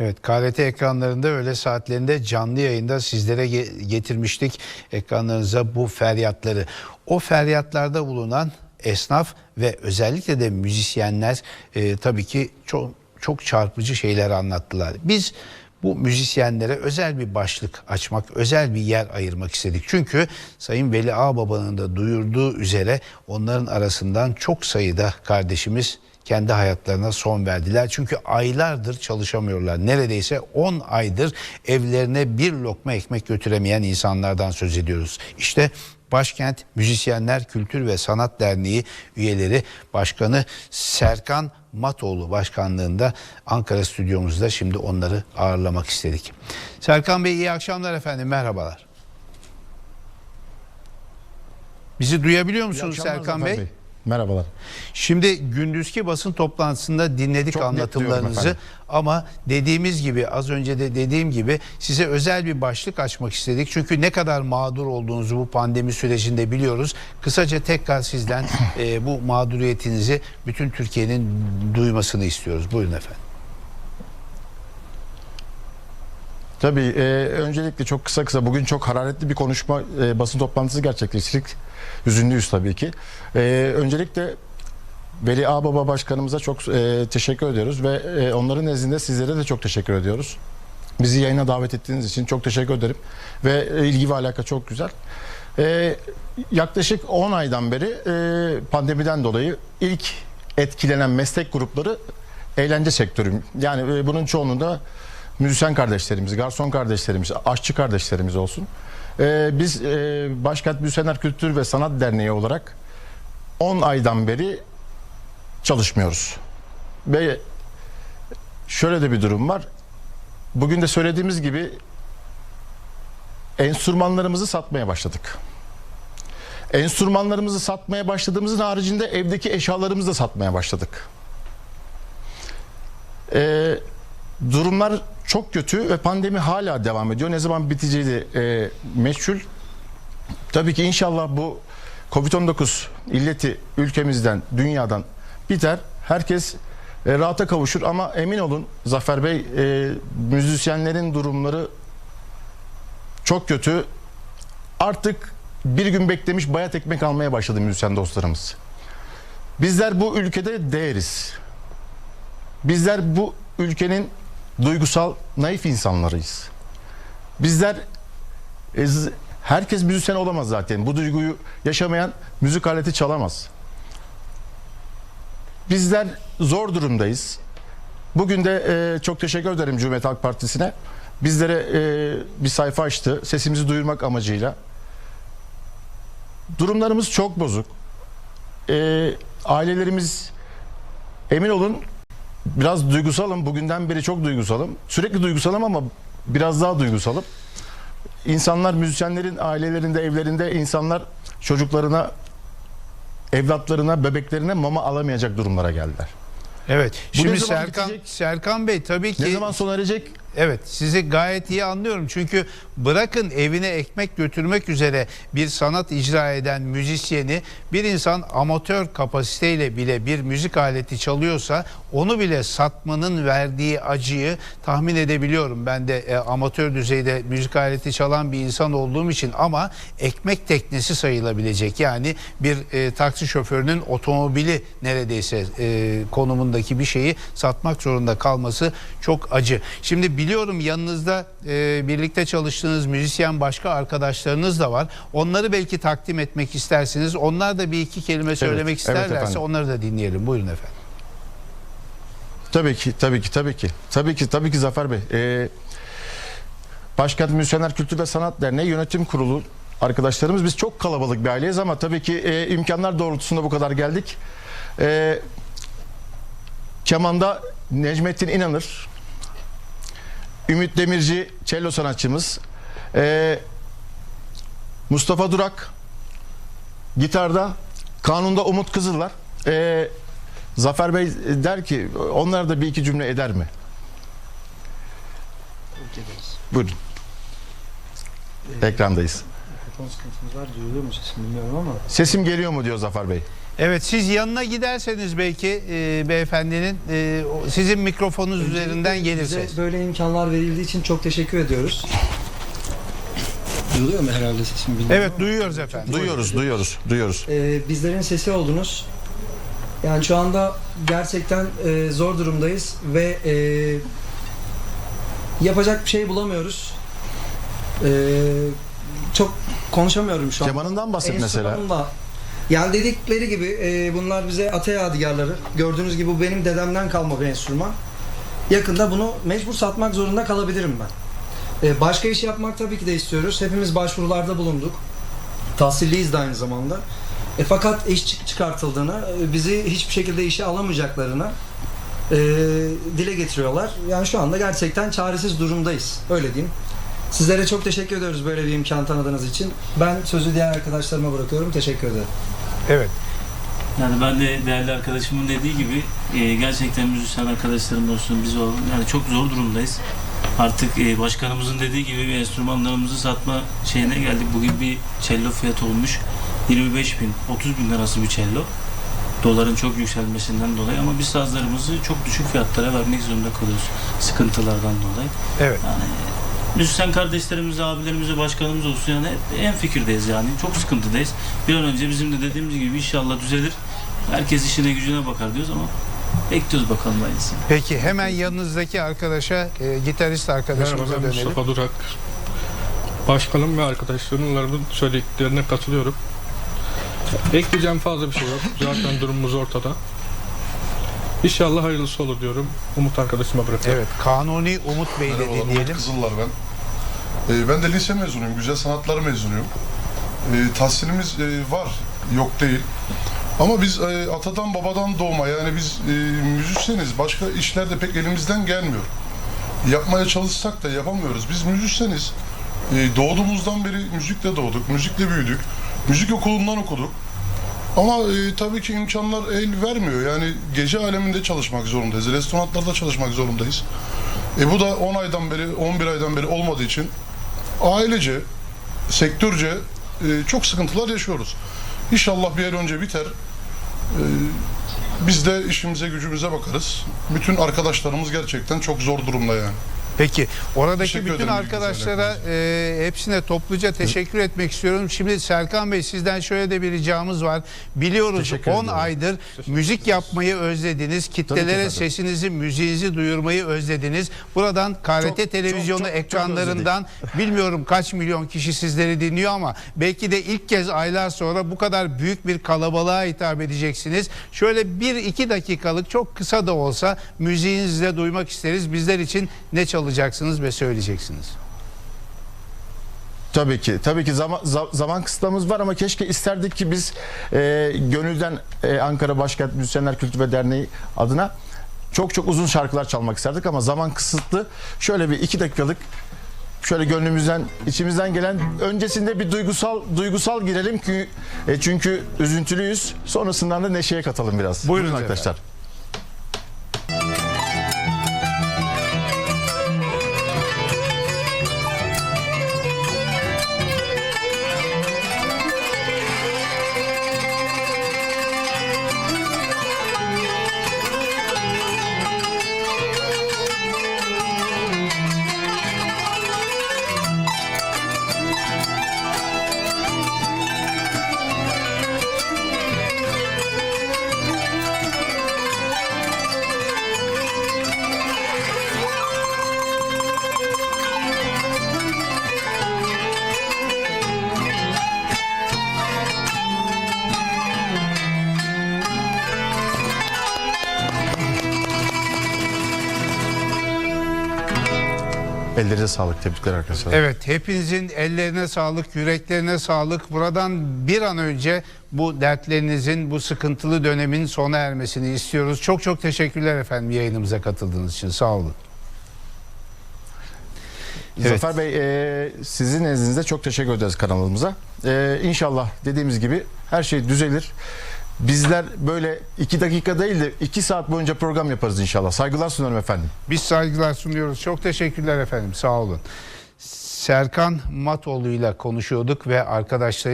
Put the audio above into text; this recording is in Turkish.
Evet KRT ekranlarında öğle saatlerinde canlı yayında sizlere ge- getirmiştik ekranlarınıza bu feryatları. O feryatlarda bulunan esnaf ve özellikle de müzisyenler e, tabii ki çok çok çarpıcı şeyler anlattılar. Biz bu müzisyenlere özel bir başlık açmak, özel bir yer ayırmak istedik. Çünkü Sayın Veli Ağbaba'nın da duyurduğu üzere onların arasından çok sayıda kardeşimiz kendi hayatlarına son verdiler. Çünkü aylardır çalışamıyorlar. Neredeyse 10 aydır evlerine bir lokma ekmek götüremeyen insanlardan söz ediyoruz. İşte Başkent Müzisyenler Kültür ve Sanat Derneği üyeleri Başkanı Serkan Matoğlu başkanlığında Ankara stüdyomuzda şimdi onları ağırlamak istedik. Serkan Bey iyi akşamlar efendim merhabalar. Bizi duyabiliyor musunuz Serkan Bey? Bey. Merhabalar. Şimdi gündüzki basın toplantısında dinledik Çok anlatımlarınızı ama dediğimiz gibi az önce de dediğim gibi size özel bir başlık açmak istedik. Çünkü ne kadar mağdur olduğunuzu bu pandemi sürecinde biliyoruz. Kısaca tekrar sizden e, bu mağduriyetinizi bütün Türkiye'nin duymasını istiyoruz. Buyurun efendim. Tabii e, öncelikle çok kısa kısa bugün çok hararetli bir konuşma e, basın toplantısı gerçekleştirdik. Hüzünlüyüz tabii ki. E, öncelikle Veli Ağbaba Başkanımıza çok e, teşekkür ediyoruz ve e, onların nezdinde sizlere de çok teşekkür ediyoruz. Bizi yayına davet ettiğiniz için çok teşekkür ederim. Ve e, ilgi ve alaka çok güzel. E, yaklaşık 10 aydan beri e, pandemiden dolayı ilk etkilenen meslek grupları eğlence sektörü. Yani e, bunun çoğunluğunda müzisyen kardeşlerimiz, garson kardeşlerimiz, aşçı kardeşlerimiz olsun. E, biz e, Başkent Müzisyenler Kültür ve Sanat Derneği olarak 10 aydan beri çalışmıyoruz. Ve şöyle de bir durum var. Bugün de söylediğimiz gibi enstrümanlarımızı satmaya başladık. Enstrümanlarımızı satmaya başladığımızın haricinde evdeki eşyalarımızı da satmaya başladık. Ee, durumlar çok kötü ve pandemi hala devam ediyor. Ne zaman biteceği de e, meçhul. Tabii ki inşallah bu Covid-19 illeti ülkemizden, dünyadan biter. Herkes e, rahata kavuşur ama emin olun Zafer Bey e, müzisyenlerin durumları çok kötü. Artık bir gün beklemiş bayat ekmek almaya başladı müzisyen dostlarımız. Bizler bu ülkede değeriz. Bizler bu ülkenin duygusal, naif insanlarıyız. Bizler e, herkes müzisyen olamaz zaten. Bu duyguyu yaşamayan müzik aleti çalamaz. Bizler zor durumdayız. Bugün de e, çok teşekkür ederim Cumhuriyet Halk Partisi'ne. Bizlere e, bir sayfa açtı. Sesimizi duyurmak amacıyla. Durumlarımız çok bozuk. E, ailelerimiz emin olun biraz duygusalım. Bugünden beri çok duygusalım. Sürekli duygusalım ama biraz daha duygusalım. İnsanlar, müzisyenlerin ailelerinde, evlerinde insanlar çocuklarına, evlatlarına, bebeklerine mama alamayacak durumlara geldiler. Evet. Bu Şimdi Serkan bitecek? Serkan Bey tabii ki Ne zaman sona erecek? Evet sizi gayet iyi anlıyorum çünkü bırakın evine ekmek götürmek üzere bir sanat icra eden müzisyeni bir insan amatör kapasiteyle bile bir müzik aleti çalıyorsa onu bile satmanın verdiği acıyı tahmin edebiliyorum. Ben de e, amatör düzeyde müzik aleti çalan bir insan olduğum için ama ekmek teknesi sayılabilecek yani bir e, taksi şoförünün otomobili neredeyse e, konumundaki bir şeyi satmak zorunda kalması çok acı. Şimdi biliyorum yanınızda e, birlikte çalıştığınız müzisyen başka arkadaşlarınız da var. Onları belki takdim etmek istersiniz. Onlar da bir iki kelime söylemek evet isterlerse efendim. onları da dinleyelim. Buyurun efendim. Tabii ki, tabii ki, tabii ki. Tabii ki, tabii ki Zafer Bey. Ee, Başkent Müzisyenler Kültür ve Sanat Derneği Yönetim Kurulu arkadaşlarımız biz çok kalabalık bir aileyiz ama tabii ki e, imkanlar doğrultusunda bu kadar geldik. Ee, Keman'da Necmettin İnanır, Ümit Demirci cello sanatçımız, ee, Mustafa Durak gitarda, Kanun'da Umut Kızıllar. Ee, Zafer Bey der ki onlar da bir iki cümle eder mi? ülkedeyiz. Buyurun. Ekrandayız. Mikrofon sıkıntımız var. Duyuluyor mu sesim bilmiyorum ama. Sesim geliyor mu diyor Zafer Bey. Evet siz yanına giderseniz belki e, beyefendinin e, sizin mikrofonunuz üzerinden gelir Bize ses. böyle imkanlar verildiği için çok teşekkür ediyoruz. Duyuluyor mu herhalde sesim bilmiyorum. Evet duyuyoruz efendim. Duyuyoruz, duyuyoruz, duyuyoruz. Ee, bizlerin sesi oldunuz. Yani şu anda gerçekten e, zor durumdayız ve e, yapacak bir şey bulamıyoruz. E, çok konuşamıyorum şu an. Kemanından bahset mesela. Enstrümanla. Yani dedikleri gibi e, bunlar bize ata yadigarları. Gördüğünüz gibi bu benim dedemden kalma bir enstrüman. Yakında bunu mecbur satmak zorunda kalabilirim ben. E, başka iş yapmak tabii ki de istiyoruz. Hepimiz başvurularda bulunduk. Tahsilliyiz de aynı zamanda. E, fakat iş çık- çıkartıldığını, e, bizi hiçbir şekilde işe alamayacaklarını e, dile getiriyorlar. Yani şu anda gerçekten çaresiz durumdayız. Öyle diyeyim. Sizlere çok teşekkür ediyoruz böyle bir imkan tanıdığınız için. Ben sözü diğer arkadaşlarıma bırakıyorum. Teşekkür ederim. Evet. Yani ben de değerli arkadaşımın dediği gibi e, gerçekten müzisyen arkadaşlarım olsun biz olalım yani çok zor durumdayız. Artık e, başkanımızın dediği gibi bir enstrümanlarımızı satma şeyine geldik. Bugün bir cello fiyatı olmuş 25 bin 30 bin arası bir cello. Doların çok yükselmesinden dolayı ama biz sazlarımızı çok düşük fiyatlara vermek zorunda kalıyoruz sıkıntılardan dolayı. Evet. Yani müzisyen kardeşlerimize, abilerimize, başkanımız olsun yani hep en fikirdeyiz yani. Çok sıkıntıdayız. Bir an önce bizim de dediğimiz gibi inşallah düzelir. Herkes işine gücüne bakar diyoruz ama bekliyoruz bakalım aynısını. Peki hemen yanınızdaki arkadaşa, e, gitarist Merhaba arkadaşımıza ben dönelim. Mustafa Durak. Başkanım ve arkadaşlarımın söylediklerine katılıyorum. Ekleyeceğim fazla bir şey yok. Zaten durumumuz ortada. İnşallah hayırlısı olur diyorum. Umut arkadaşıma bırakıyorum. Evet, Kanuni Umut Bey'i de Merhabalar, Umut dinleyelim. Kızıllar ben. Ee, ben de lise mezunuyum, güzel sanatlar mezunuyum. Ee, tahsilimiz e, var, yok değil. Ama biz e, atadan babadan doğma yani biz e, müzisyeniz, başka işler de pek elimizden gelmiyor. Yapmaya çalışsak da yapamıyoruz. Biz müzisyeniz. E, doğduğumuzdan beri müzikle doğduk, müzikle büyüdük. Müzik okulundan okuduk. Ama e, tabii ki imkanlar el vermiyor. Yani gece aleminde çalışmak zorundayız, restoranlarda çalışmak zorundayız. E bu da 10 aydan beri, 11 aydan beri olmadığı için ailece, sektörce e, çok sıkıntılar yaşıyoruz. İnşallah bir ay önce biter. E, biz de işimize gücümüze bakarız. Bütün arkadaşlarımız gerçekten çok zor durumda yani. Peki oradaki Teşekkür bütün arkadaşlara e, hepsine topluca teşekkür etmek istiyorum. Şimdi Serkan Bey sizden şöyle de bir ricamız var. Biliyoruz Teşekkür 10 ediyorum. aydır müzik yapmayı özlediniz. Kitlelere sesinizi, müziğinizi duyurmayı özlediniz. Buradan KRT Çok, televizyonu çok, çok, çok ekranlarından bilmiyorum kaç milyon kişi sizleri dinliyor ama belki de ilk kez aylar sonra bu kadar büyük bir kalabalığa hitap edeceksiniz. Şöyle bir iki dakikalık çok kısa da olsa müziğinizi de duymak isteriz. Bizler için ne çalacaksınız ve söyleyeceksiniz? Tabii ki. Tabii ki zaman za- zaman kısıtlamamız var ama keşke isterdik ki biz e, gönülden e, Ankara Başkent Müzisyenler Kültür ve Derneği adına çok çok uzun şarkılar çalmak isterdik ama zaman kısıtlı. Şöyle bir iki dakikalık şöyle gönlümüzden içimizden gelen öncesinde bir duygusal duygusal girelim ki e, çünkü üzüntülüyüz. Sonrasından da neşeye katalım biraz. Buyurun arkadaşlar. Ellerinize sağlık. Tebrikler arkadaşlar. Evet hepinizin ellerine sağlık, yüreklerine sağlık. Buradan bir an önce bu dertlerinizin, bu sıkıntılı dönemin sona ermesini istiyoruz. Çok çok teşekkürler efendim yayınımıza katıldığınız için. Sağ olun. Evet. Zafer Bey e, sizin nezdinizde çok teşekkür ederiz kanalımıza. E, inşallah dediğimiz gibi her şey düzelir. Bizler böyle iki dakika değil de iki saat boyunca program yaparız inşallah. Saygılar sunarım efendim. Biz saygılar sunuyoruz. Çok teşekkürler efendim. Sağ olun. Serkan Matoğlu ile konuşuyorduk ve arkadaşlar